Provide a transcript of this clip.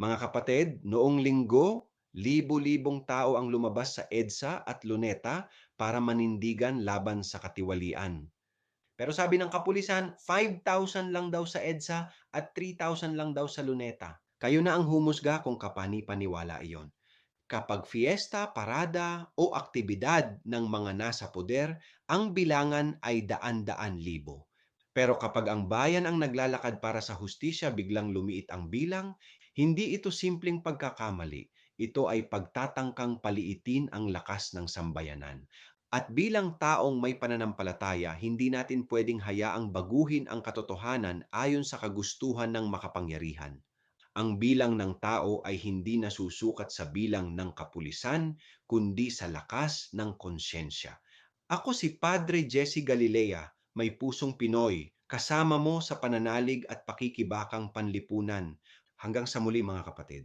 Mga kapatid, noong linggo, libo-libong tao ang lumabas sa EDSA at Luneta para manindigan laban sa katiwalian. Pero sabi ng kapulisan, 5,000 lang daw sa EDSA at 3,000 lang daw sa Luneta. Kayo na ang humusga kung kapani-paniwala iyon. Kapag fiesta, parada o aktibidad ng mga nasa poder, ang bilangan ay daan-daan libo. Pero kapag ang bayan ang naglalakad para sa hustisya biglang lumiit ang bilang, hindi ito simpleng pagkakamali. Ito ay pagtatangkang paliitin ang lakas ng sambayanan. At bilang taong may pananampalataya, hindi natin pwedeng hayaang baguhin ang katotohanan ayon sa kagustuhan ng makapangyarihan. Ang bilang ng tao ay hindi nasusukat sa bilang ng kapulisan, kundi sa lakas ng konsyensya. Ako si Padre Jesse Galilea, may pusong Pinoy, kasama mo sa pananalig at pakikibakang panlipunan. Hanggang sa muli mga kapatid.